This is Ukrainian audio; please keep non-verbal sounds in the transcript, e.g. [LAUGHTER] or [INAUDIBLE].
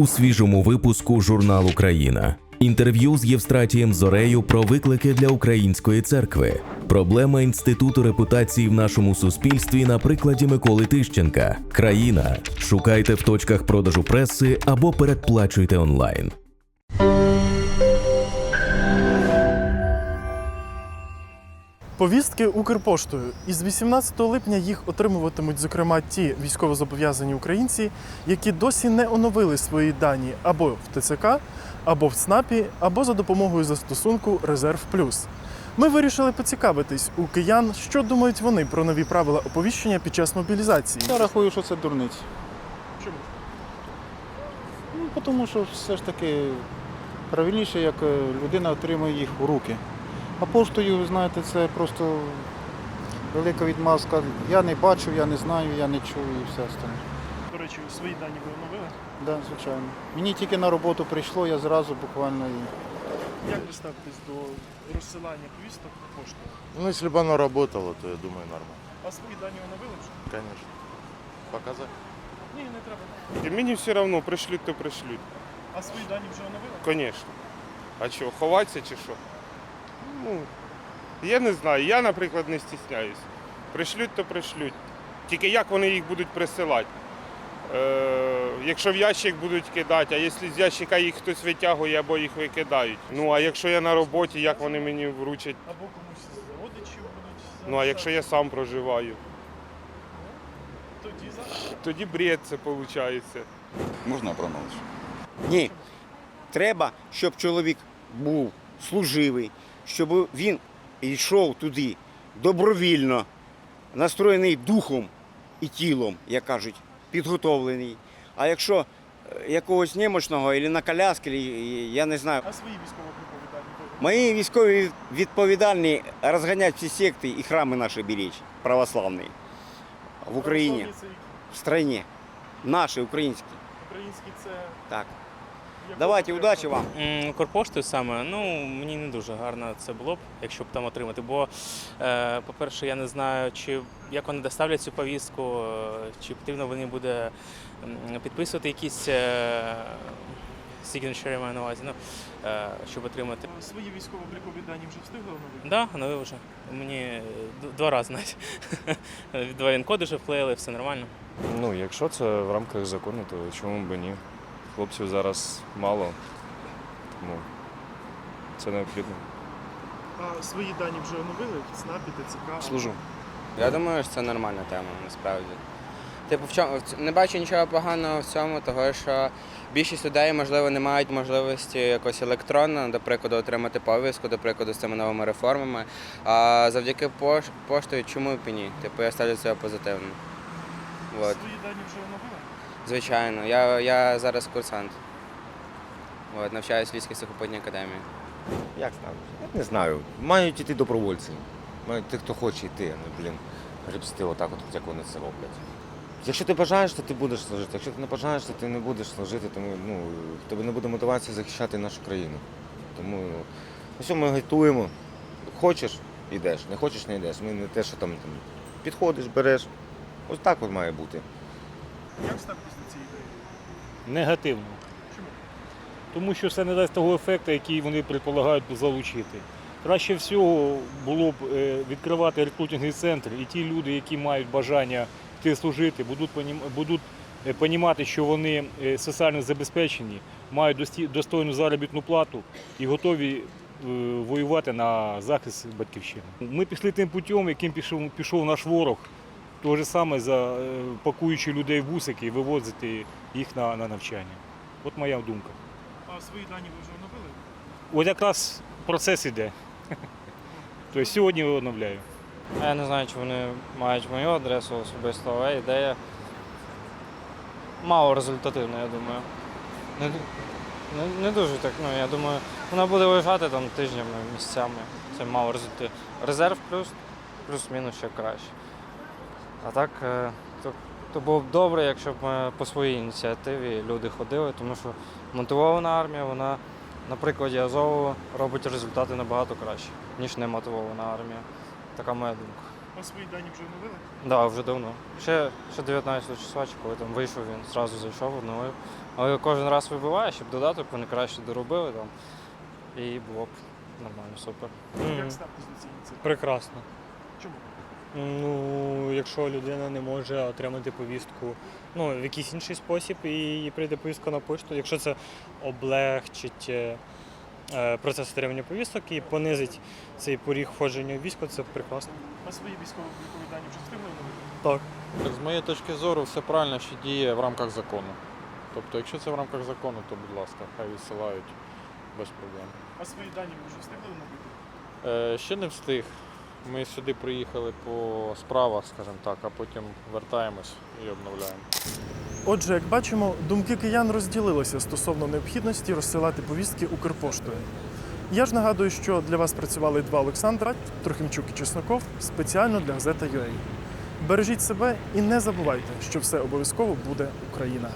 у свіжому випуску журналу Країна. Інтерв'ю з Євстратієм Зорею про виклики для української церкви, проблема інституту репутації в нашому суспільстві на прикладі Миколи Тищенка. Країна. Шукайте в точках продажу преси або передплачуйте онлайн. Повістки Укрпоштою. Із 18 липня їх отримуватимуть, зокрема, ті військовозобов'язані українці, які досі не оновили свої дані або в ТЦК, або в ЦНАПі, або за допомогою застосунку Резерв Плюс. Ми вирішили поцікавитись у киян, що думають вони про нові правила оповіщення під час мобілізації. Я рахую, що це дурниць. Чому? Ну, тому що все ж таки правильніше, як е, людина отримує їх у руки. А поштою, ви знаєте, це просто велика відмазка. Я не бачу, я не знаю, я не чую і все остальне. До речі, свої дані ви оновили? Да, звичайно. Мені тільки на роботу прийшло, я зразу буквально і Як ви ставитесь до розсилання повісток поштою? Ну, если бы оно работало, то я думаю, нормально. А свої дані оновили вже? Конечно. Показать? Ні, не треба. І мені все одно пришлють, то пришлють. А свої дані вже оновили? Звісно. А що, ховатися чи що? Ну, я не знаю. Я, наприклад, не стісняюсь. Пришлють, то пришлють. Тільки як вони їх будуть присилати? Е, якщо в ящик будуть кидати, а якщо з ящика їх хтось витягує або їх викидають. Ну а якщо я на роботі, як вони мені вручать? Або комусь з родичів будуть. Ну а якщо я сам проживаю, Тоді за. тоді бред це виходить. Можна промовчати? Ні. Треба, щоб чоловік був служивий, щоб він йшов туди добровільно, настроєний духом і тілом, як кажуть, підготовлений. А якщо е, якогось немощного або на коляски, я не знаю, А свої військово-облікові дані ви? мої військові відповідальні розганять всі секти і храми наші беречь, православні, в Україні, в стране, наші, українські. Українські це. Так. Давайте, удачі вам. М, Укрпоштою саме, ну мені не дуже гарно це було б, якщо б там отримати. Бо, е, по-перше, я не знаю, чи як вони доставлять цю повістку, е, чи потрібно вони буде підписувати якісь е, signature, я маю на увазі, ну, щоб отримати. Свої військово-облікові дані вже встигли оновити? Да, ну вже. Мені два рази навіть. [LAUGHS] Два інкоди вже вклеїли, все нормально. Ну, якщо це в рамках закону, то чому б ні? Хлопців зараз мало, тому це необхідно. А свої дані вже оновили ЦНАПі, ТЦК? Служу. Я думаю, що це нормальна тема насправді. Типу, в чому не бачу нічого поганого в цьому, того що більшість людей, можливо, не мають можливості якось електронно, до прикладу, отримати повістку, до прикладу, з цими новими реформами. А завдяки пош... поштою, чому б і ні? Типу, я ставлю це позитивно. От. Свої дані вже? Звичайно, я, я зараз курсант. От, навчаюсь в Львівській сухопутній академії. Як ставлюся? Не знаю. Мають іти добровольці. Мають ті, хто хоче йти, а не, блін, гребсти отак, от, як вони це роблять. Якщо ти бажаєш, то ти будеш служити. Якщо ти не бажаєш, то ти не будеш служити, тому ну, в тебе не буде мотивації захищати нашу країну. Тому ну, ось ми агітуємо. Хочеш йдеш, не хочеш не йдеш. Ми не те, що там, там підходиш, береш. Ось так от має бути. Як ставитесь до цієї ідеї? Негативно. Чому? Тому що це не дасть того ефекту, який вони предполагають залучити. Краще всього було б е, відкривати рекрутингові центри, і ті люди, які мають бажання йти служити, будуть будуть е, понімати, що вони е, соціально забезпечені, мають достойну заробітну плату і готові воювати на захист батьківщини. Ми пішли тим путем, яким пішов, пішов наш ворог. Те ж саме за е, пакуючи людей в бусики і вивозити їх на, на навчання. От моя думка. А свої дані ви вже оновили? От якраз процес іде. Тобто сьогодні оновляю. Я не знаю, чи вони мають мою адресу особисто, але ідея мало результативна, я думаю. Не, не, не дуже так, ну я думаю, вона буде лежати там тижнями, місяцями. Це мало результативно. Резерв плюс, плюс-мінус ще краще. А так, е, то, то було б добре, якщо б ми по своїй ініціативі люди ходили, тому що мотивована армія, вона на прикладі Азову робить результати набагато краще, ніж не мотивована армія. Така моя думка. А свої дані вже оновили? Так, да, вже давно. Ще, ще 19 числа, чи коли там вийшов, він одразу зайшов, обновив. Але кожен раз вибиває, щоб додаток вони краще доробили там. І було б нормально, супер. Як ставитись до цієї ініціативи? Прекрасно. Чому? Ну, якщо людина не може отримати повістку ну, в якийсь інший спосіб, і їй прийде повістка на пошту, якщо це облегчить е, е, процес отримання повісток і понизить цей поріг входження в військо, це прекрасно. А свої військово-облікові дані вже встигли? Так. Так, з моєї точки зору, все правильно, що діє в рамках закону. Тобто, якщо це в рамках закону, то будь ласка, хай відсилають без проблем. А свої дані ви вже встигли оновити? Е, ще не встиг. Ми сюди приїхали по справах, скажімо так, а потім вертаємось і обновляємо. Отже, як бачимо, думки киян розділилися стосовно необхідності розсилати повістки Укрпоштою. Я ж нагадую, що для вас працювали два Олександра, Трохимчук і Чесноков, спеціально для газета UA. Бережіть себе і не забувайте, що все обов'язково буде Україна.